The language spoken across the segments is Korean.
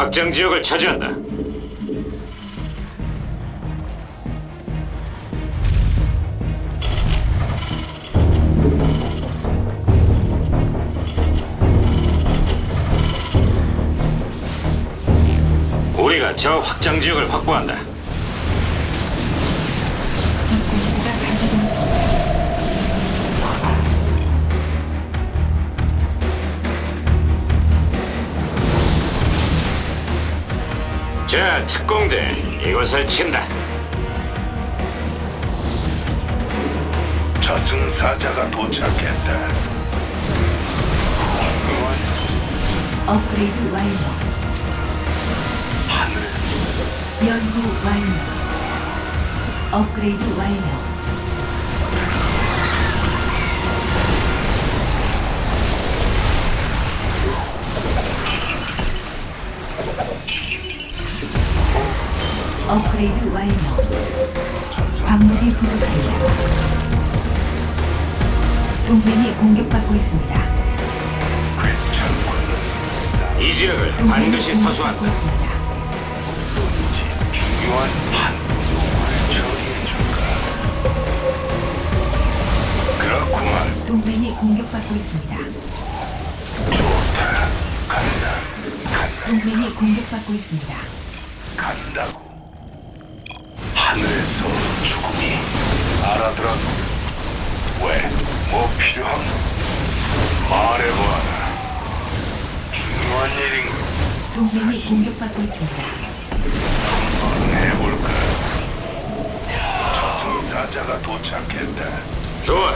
확장 지역을 차지한다. 우리가 저 확장 지역을 확보한다. 자, 특공대 이곳을 친다. 저승사자가 도착했다. 업그레이드 완료. 하늘 연구 완료. 업그레이드 완료. 업그레이드 완료. 광물이 부족합니다. 동맹이 공격받고 있습니다. 이 지역을 동맹이 반드시 공격받고 사수한다. 있습니다. 중요한 처리해줄까? 그렇구만. 동맹이 공격받고 있습니다. 좋다. 간다. 간다. 동맹이 공격받고 있습니다. 간다고. 알아들었고 왜? 뭐 필요함? 말해봐라. 중요한 일인가? 동맹이 공격받고 있습니다. 해볼까? 저승사자가 도착했다. 좋아.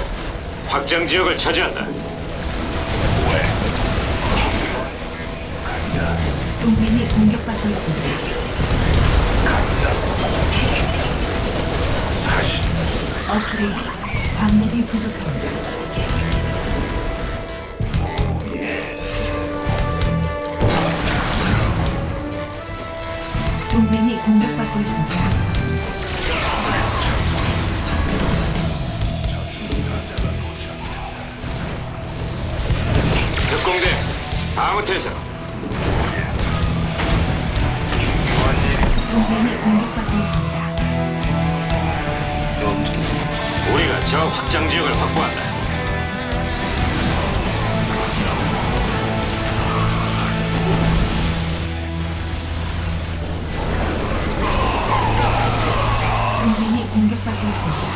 확장 지역을 차지한다. 왜? 간다. 동맹이 공격받고 있습니다. 다시 업그레이드 광물이 부족합니다. 동맹이 공격받고 있습니다. 특공대 일이 동맹이 공격 저 확장 지역을 확보한다. 동맹이 공격받고 있습니다.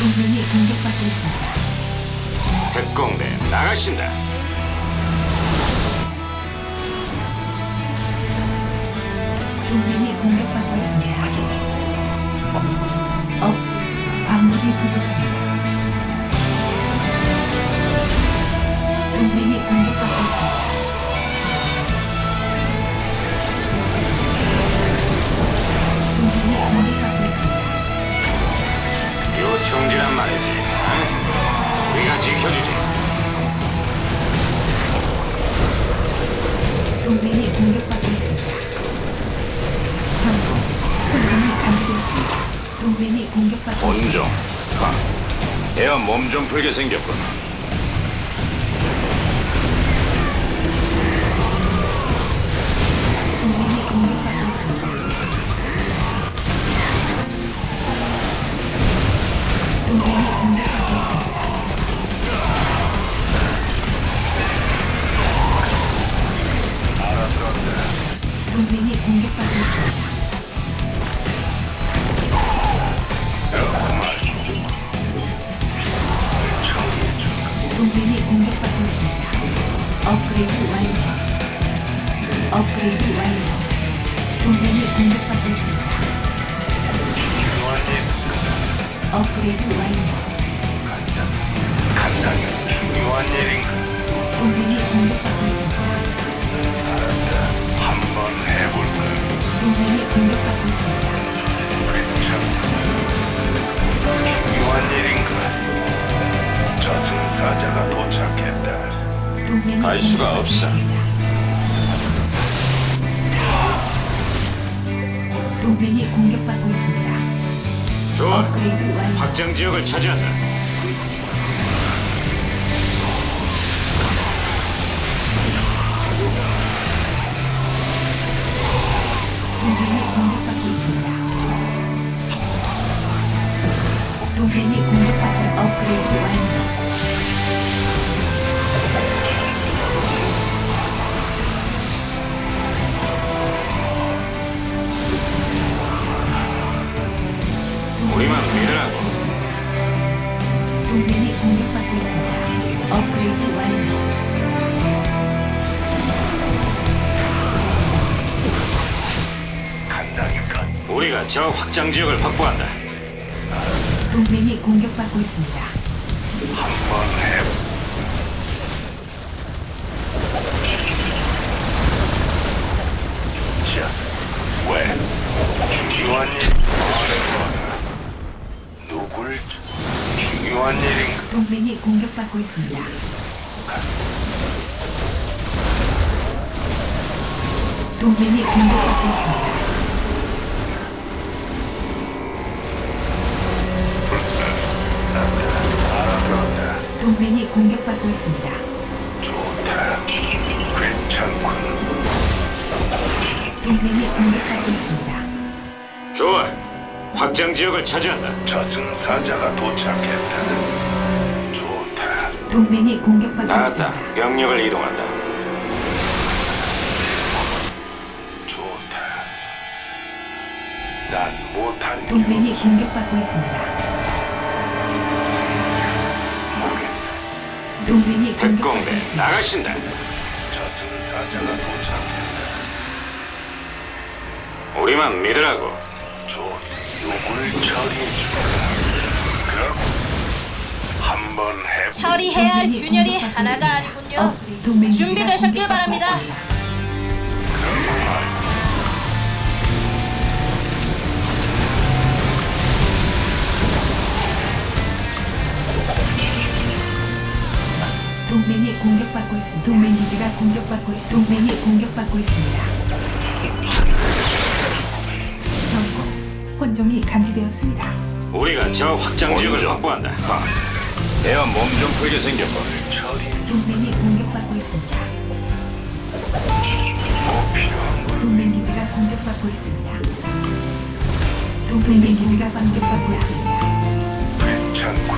동맹이 공격받고 있습니다. 특공대 나가신다. 동맹이 생겼군. 업그레이드 완료. 간다면 중요한 일인가? 동맹이 공격받고 있습니다. 한번 해볼까? 동맹이 공격받고 있습니다. 괜찮. 중요한 일인가? 저승사자가 도착했다. 동맹이 알 수가 공격받고 없어. 있습니다. 동맹이 공격받고 있습니다. 좋아. 확장 지역을 차지한다. 확장 지역을 확보한다. 동맹이 공격받고 있습니다. 한번 해. 자, 왜? 중요한 일. 누굴? 중요한 일인가? 동맹이 공격받고 있습니다. 동맹이 공격받고 있습니다. 동맹이 공격받고 있습니다. 좋다. 괜찮군. 동맹이 공격받고 있습니다. 좋아. 확장 지역을 차지한다. 저승사자가 도착했다. 좋다. 동맹이 공격받고 나갔다. 있습니다. 병력을 이동한다. 좋다. 난 못한 동맹이 공격받고 있습니다. 동맹이 공격받고 특공대 있습니다. 나가신다. 저승사자가 도착했다. 우리만 믿으라고. 처리해줄까? 그럼 한번 해보. 처리해야 할 균열이 하나가. 아니군요. 어, 동맹 기지가 준비되셨길 공격받고 바랍니다. 있습니다. 동맹이 공격받고 있습니다. 동맹 기지가 공격받고 있습니다. 동맹이 공격받고 있습니다. 경고. 혼종이 감지되었습니다. 우리가 저 확장 지역을 확보한다. 대어 몸좀 풀게 생겼고. 동맹이 공격받고 있습니다. 동맹 기지가 공격받고 있습니다. 동맹 기지가 공격받고 있습니다. 괜찮군.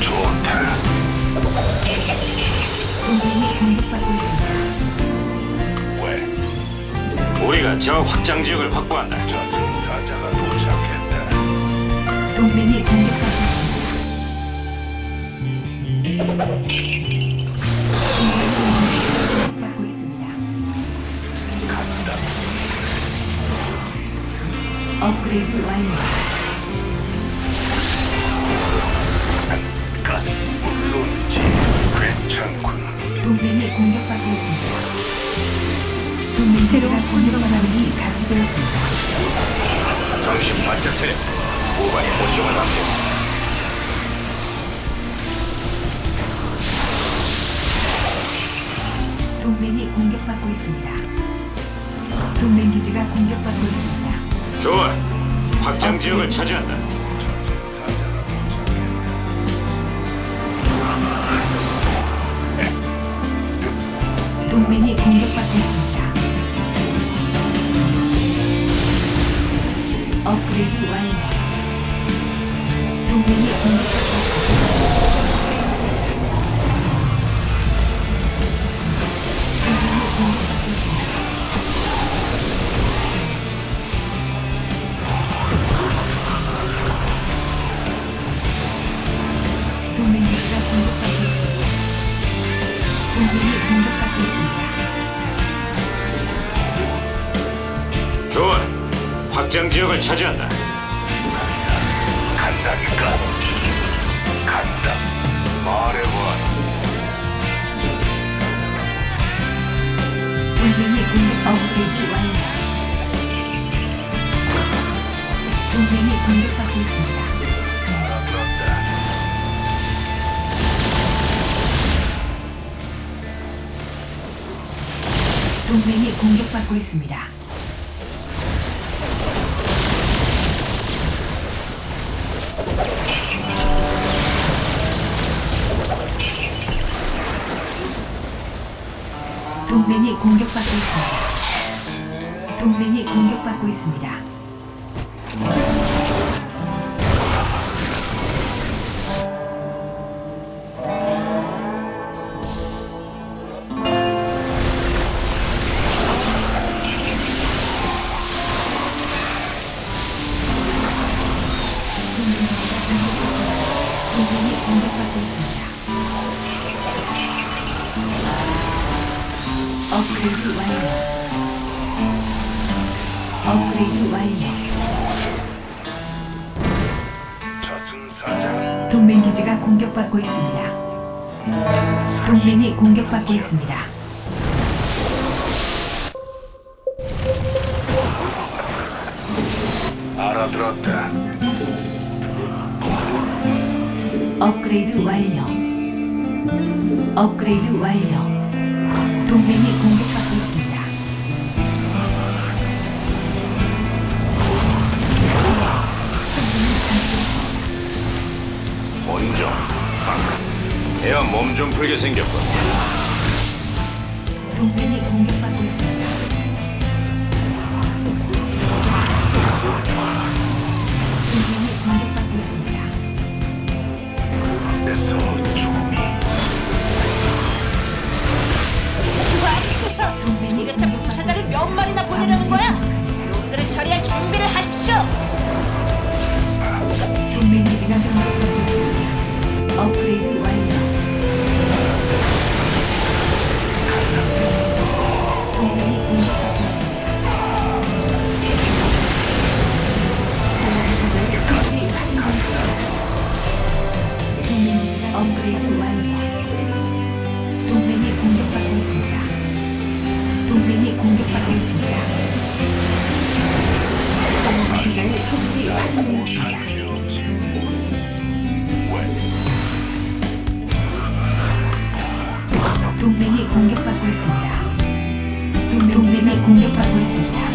좋다. 동맹이 공격받고 있습니다. 왜? 우리가 저 확장 지역을 확보한다. 저승사자가 도착했다. 동맹이 공격받고 있습니다. 동맹이 공격받고 있습니다. 간다. 업그레이드 완료. 간. 물론이지. 괜찮군. 동맹이 공격받고 있습니다. 동맹 새로운 혼종하나님이 감지되었습니다. 정신 바짝 차려. 후반에 본종을 남겨. 동맹이 공격받고 있습니다. 동맹 기지가 공격받고 있습니다. 좋아. 확장 지역을 차지한다. 동맹이 공격받고 있습니다. 업그레이드 완료. 동맹이 공격받고 지역을 차지한다. 간다니까. 간다. 말해봐. 동맹이 공격 업그레이드 완료. 동맹이 공격받고 있습니다. 동맹이 공격받고 있습니다. 동맹이 공격받고 있습니다. 동맹이 공격받고 있습니다. 공격받고 있습니다. 알아들었다. 업그레이드 완료. 업그레이드 완료. 동맹이 공격받고 있습니다. 온종. 에어 몸 좀 풀게 생겼군. 동맹이 공격받고 동맹이 공격받고 있습니다. 동맹사자의 성질이 확인되었습니다. 동맹이 공격받고 있습니다. 동맹, 동맹이 공격받고 있습니다.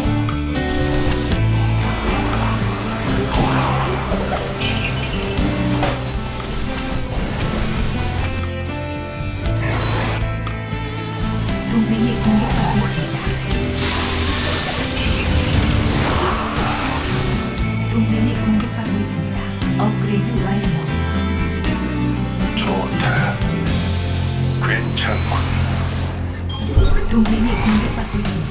동맹이 공격받고 있습니다.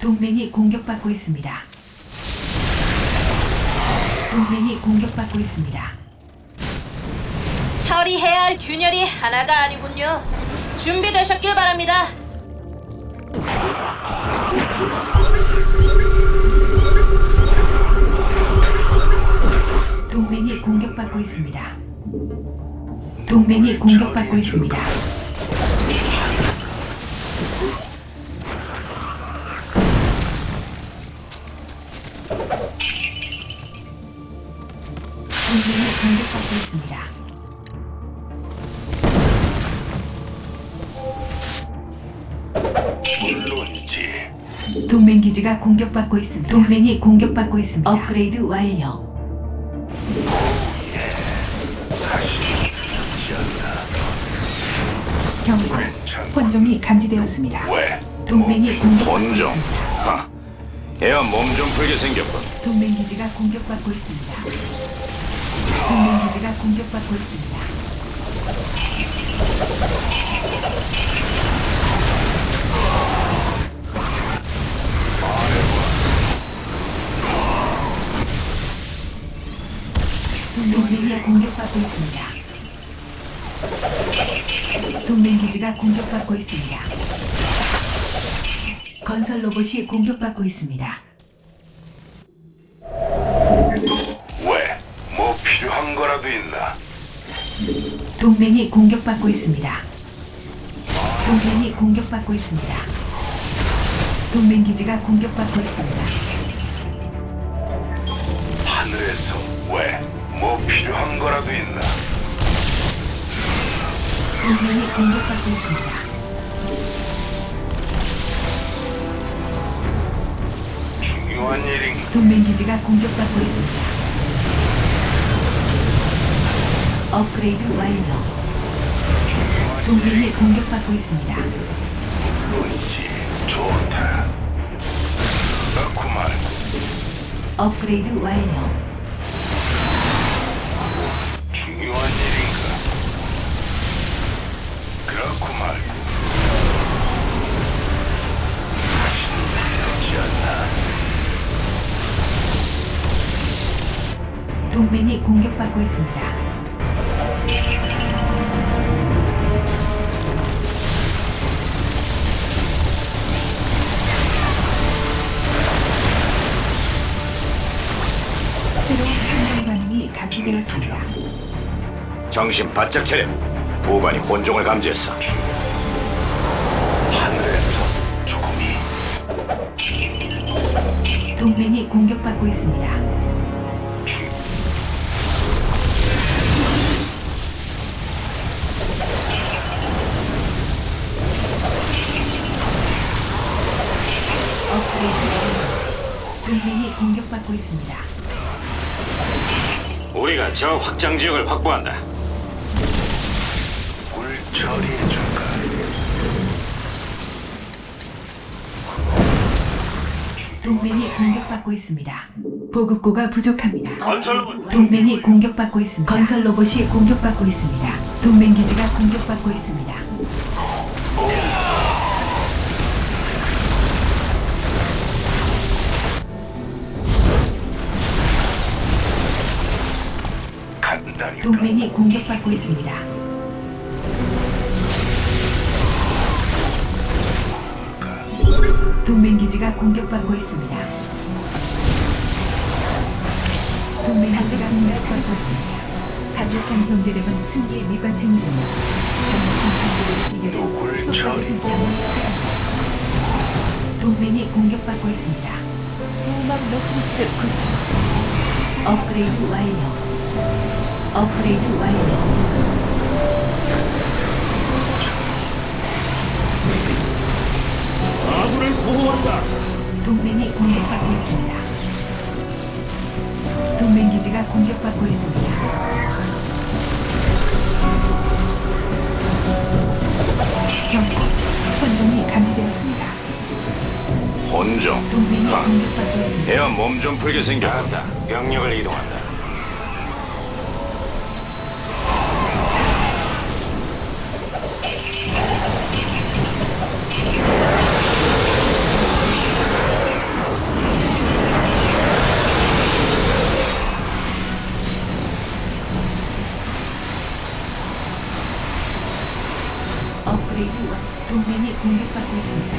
동맹이 공격받고 있습니다. 동맹이 공격받고 있습니다. 처리해야 할 균열이 하나가 아니군요. 준비되셨길 바랍니다. 동맹이 공격받고 있습니다. 동맹이 공격받고 있습니다. 동맹 기지가 공격받고 있습니다. 동맹이 공격받고 있습니다. 업그레이드 완료. 경고. 혼종이 감지되었습니다. 왜? 동맹이 공격받고 온종. 있습니다. 하. 에어 몸좀 풀게 생겼군. 동맹 기지가 공격받고 있습니다. 동맹 기지가 공격받고 있습니다. 동맹이 공격받고 있습니다. 동맹 기지가 공격받고 있습니다. 건설 로봇이 공격받고 있습니다. 왜? 뭐 필요한 거라도 있나? 동맹이 공격받고 있습니다. 동맹이 공격받고 있습니다. 동맹 기지가 공격받고 있습니다. 필요한 거라도 있나? 동맹이 공격받고 있습니다. 중요한 일인가? 동맹 기지가 공격받고 있습니다. 업그레이드 완료. 동맹이 공격받고 있습니다. 물론이지. 좋다. 그렇구만. 업그레이드 완료. 동맹이 공격받고 있습니다. 새로운 행동 반응이 감지되었습니다. 정신 바짝 차려. 부반이 혼종을 감지했어. 하늘에서 조금이 동맹이 공격받고 있습니다. 동맹이 공격받고 있습니다. 우리가 저 확장 지역을 확보한다. 물 처리해 줄까? 동맹이 공격받고 있습니다. 보급고가 부족합니다. 건설로봇 동맹이 공격받고 있습니다. 건설 로봇이 공격받고 있습니다. 동맹 기지가 공격받고 있습니다. 동맹이 공격받고 있습니다. 동맹 기지가 공격받고 있습니다. 동맹 기지가 공격받고 있습니다. 강력한 경제력은 승리의 강력한 경제력을 효과적인 수행합니다. 동맹이 공격받고 있습니다. 후막 매트릭스 구축. 업그레이드 완료. 업그레이드 완료. 아군을 보호한다. 동맹이 공격받고 있습니다. 동맹 기지가 공격받고 있습니다. 경고. 혼종이 감지되었습니다. 혼종. 동맹이 아, 공격받고 있습니다. 대화 몸좀 풀게 생겼다. 병력을 이동한다. 업그레이드 완. 동맹이 공격받고 있습니다.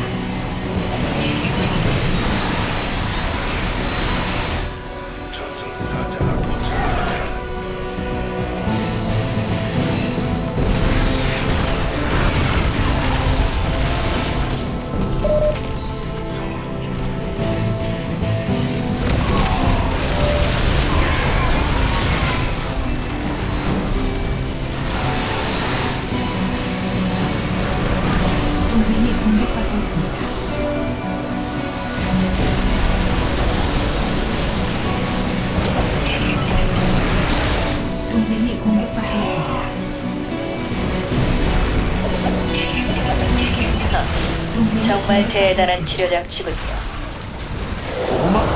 정말 대단한 치료 장치군요.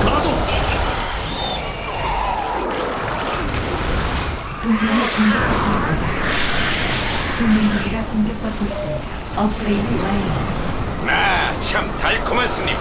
가동. 동맹이 공격받고 있습니다. 동맹 기지가 공격받고 있습니다. 업그레이드 완료. 아, 참 달콤한 승리.